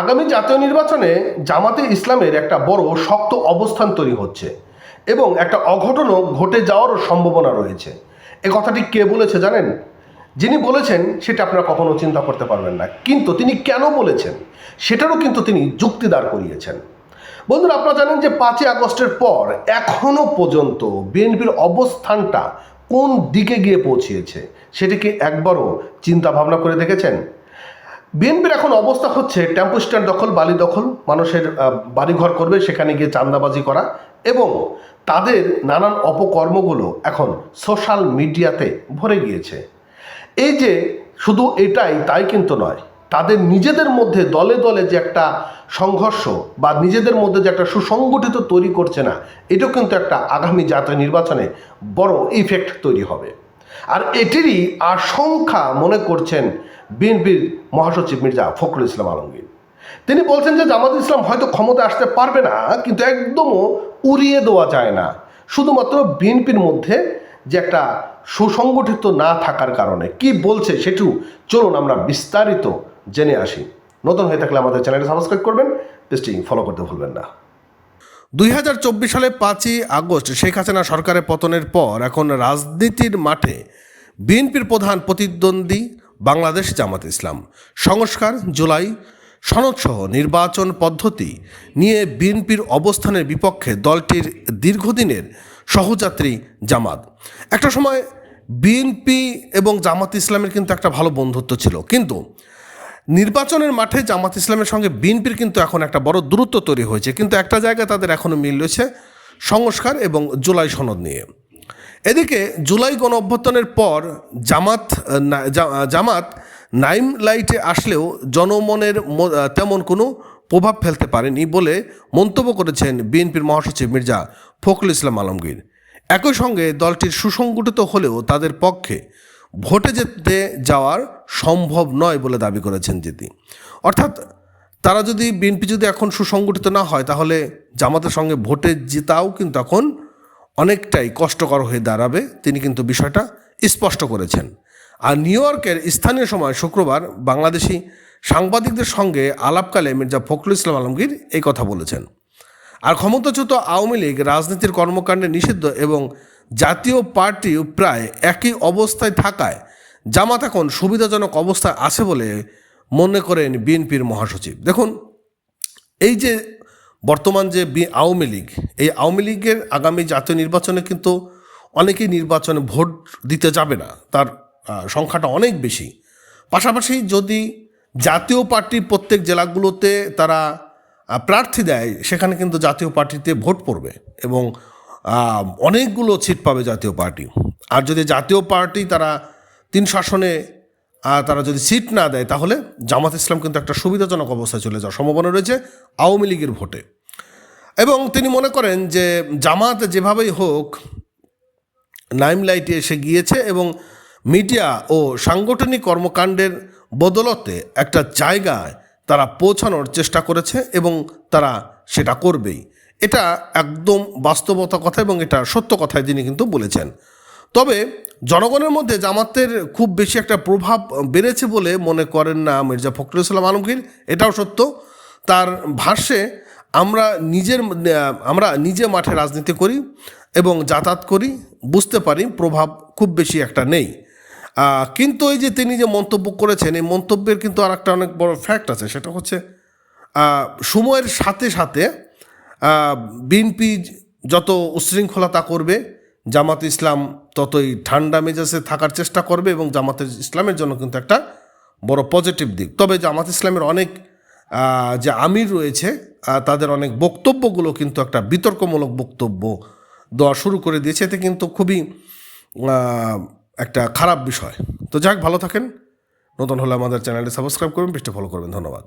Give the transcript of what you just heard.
আগামী জাতীয় নির্বাচনে জামাতে ইসলামের একটা বড় শক্ত অবস্থান তৈরি হচ্ছে এবং একটা অঘটনও ঘটে যাওয়ারও সম্ভাবনা রয়েছে। এ কথাটি কে বলেছে জানেন? যিনি বলেছেন সেটা আপনারা কখনো চিন্তা করতে পারবেন না। কিন্তু তিনি কেন বলেছেন? সেটারও কিন্তু তিনি যুক্তি দাঁড় করিয়েছেন। বন্ধুরা, আপনারা জানেন যে পাঁচই আগস্টের পর এখনও পর্যন্ত বিএনপির অবস্থানটা কোন দিকে গিয়ে পৌঁছিয়েছে সেটিকে একবারও চিন্তা ভাবনা করে দেখেছেন? বিএনপির এখন অবস্থা হচ্ছে টেম্পো স্ট্যান্ড দখল, বালি দখল, মানুষের বাড়িঘর করবে, সেখানে গিয়ে চান্দাবাজি করা এবং তাদের নানান অপকর্মগুলো এখন সোশ্যাল মিডিয়াতে ভরে গিয়েছে। এই যে শুধু এটাই, তাই কিন্তু নয়, তাদের নিজেদের মধ্যে দলে দলে যে একটা সংঘর্ষ বা নিজেদের মধ্যে যে একটা সুসংগঠিত তৈরি করছে না, এটাও কিন্তু একটা আগামী জাতীয় নির্বাচনে বড় ইফেক্ট তৈরি হবে। আর এটিরই আশঙ্কা মনে করছেন বিএনপির মহাসচিব মির্জা ফখরুল ইসলাম আলমগীর। তিনি বলছেন যে জামাত ইসলাম হয়তো ক্ষমতা আসতে পারবে না, কিন্তু একদমও উড়িয়ে দেওয়া যায় না। শুধুমাত্র বিএনপির মধ্যে যে একটা সুসংগঠিত না থাকার কারণে। কি বলছে সেটু চলুন আমরা বিস্তারিত জেনে আসি। নতুন হয়ে থাকলে আমাদের চ্যানেলটি সাবস্ক্রাইব করবেন, পেজটি ফলো করতে ভুলবেন না। দুই হাজার চব্বিশ সালে পাঁচই আগস্ট শেখ হাসিনা সরকারের পতনের পর এখন রাজনীতির মাঠে বিএনপির প্রধান প্রতিদ্বন্দ্বী বাংলাদেশ জামাত ইসলাম। সংস্কার, জুলাই, সনদসহ নির্বাচন পদ্ধতি নিয়ে বিএনপির অবস্থানের বিপক্ষে দলটির দীর্ঘদিনের সহযাত্রী জামাত। একটা সময় বিএনপি এবং জামাত ইসলামের কিন্তু একটা ভালো বন্ধুত্ব ছিল। কিন্তু নির্বাচনের মাঠে জামাত ইসলামের সঙ্গে বিএনপির কিন্তু এখন একটা বড় দূরত্ব তৈরি হয়েছে। কিন্তু একটা জায়গায় তাদের এখনও মিল রয়েছে, সংস্কার এবং জুলাই সনদ নিয়ে। এদিকে জুলাই গণ অভ্যর্থনের পর জামাত জামাত নাইম লাইটে আসলেও জনমনের তেমন কোনো প্রভাব ফেলতে পারেনি বলে মন্তব্য করেছেন বিএনপির মহাসচিব মির্জা ফখরুল ইসলাম আলমগীর। একই সঙ্গে দলটির সুসংগঠিত হলেও তাদের পক্ষে ভোটে যেতে যাওয়ার সম্ভব নয় বলে দাবি করেছেন যেটি অর্থাৎ তারা যদি বিএনপি যদি এখন সুসংগঠিত না হয় তাহলে জামাতের সঙ্গে ভোটে জেতাও কিন্তু এখন অনেকটাই কষ্টকর হয়ে দাঁড়াবে, তিনি কিন্তু বিষয়টা স্পষ্ট করেছেন। আর নিউ ইয়র্কের স্থানীয় সময় শুক্রবার বাংলাদেশি সাংবাদিকদের সঙ্গে আলাপকালে মির্জা ফখরুল ইসলাম আলমগীর এই কথা বলেছেন। আর ক্ষমতাচ্যুত আওয়ামী লীগ রাজনীতির কর্মকাণ্ডে নিষিদ্ধ এবং জাতীয় পার্টি প্রায় একই অবস্থায় থাকায় জামাত এখন সুবিধাজনক অবস্থায় আছে বলে মনে করেন বিএনপির মহাসচিব। দেখুন, এই যে বর্তমান যে বি- আওয়ামী লীগ, এই আওয়ামী লীগের আগামী জাতীয় নির্বাচনে কিন্তু অনেকেই নির্বাচনে ভোট দিতে যাবে না, তার সংখ্যাটা অনেক বেশি। পাশাপাশি যদি জাতীয় পার্টির প্রত্যেক জেলাগুলোতে তারা প্রার্থী দেয়, সেখানে কিন্তু জাতীয় পার্টিতে ভোট পড়বে এবং অনেকগুলো সিট পাবে জাতীয় পার্টি। আর যদি জাতীয় পার্টি তারা তিন শাসনে তারা যদি সিট না দেয়, তাহলে জামাত ইসলাম কিন্তু একটা সুবিধাজনক অবস্থায় চলে যাওয়ার সম্ভাবনা রয়েছে আওয়ামী লীগের ভোটে। এবং তিনি মনে করেন যে জামাত যেভাবেই হোক লাইমলাইটে এসে গিয়েছে এবং মিডিয়া ও সাংগঠনিক কর্মকাণ্ডের বদলতে একটা জায়গায় তারা পৌঁছানোর চেষ্টা করেছে এবং তারা সেটা করবেই। এটা একদম বাস্তবতা কথা এবং এটা সত্য কথায় তিনি কিন্তু বলেছেন। তবে জনগণের মধ্যে জামাতের খুব বেশি একটা প্রভাব বেড়েছে বলে মনে করেন না মির্জা ফখরুল ইসলাম আলমগীর। এটাও সত্য। তার ভাষ্যে আমরা নিজের, আমরা নিজে মাঠে রাজনীতি করি এবং যাতায়াত করি, বুঝতে পারি প্রভাব খুব বেশি একটা নেই। কিন্তু এই যে তিনি যে মন্তব্য করেছেন, এই মন্তব্যের কিন্তু আর একটা অনেক বড় ফ্যাক্ট আছে, সেটা হচ্ছে সময়ের সাথে সাথে বিএনপি যত উশৃঙ্খলতা করবে জামাত ইসলাম ততই ঠান্ডা মেজাজে থাকার চেষ্টা করবে এবং জামাত ইসলামের জন্য কিন্তু একটা বড় পজিটিভ দিক। তবে জামাত ইসলামের অনেক যে আমির রয়েছে তাদের অনেক বক্তব্যগুলো কিন্তু একটা বিতর্কমূলক বক্তব্য দেওয়া শুরু করে দিয়েছে। এতে কিন্তু খুবই একটা খারাপ বিষয়। তো যাক, ভালো থাকেন। নতুন হলে আমাদের চ্যানেলটি সাবস্ক্রাইব করবেন পেজটা ফলো করবেন। ধন্যবাদ।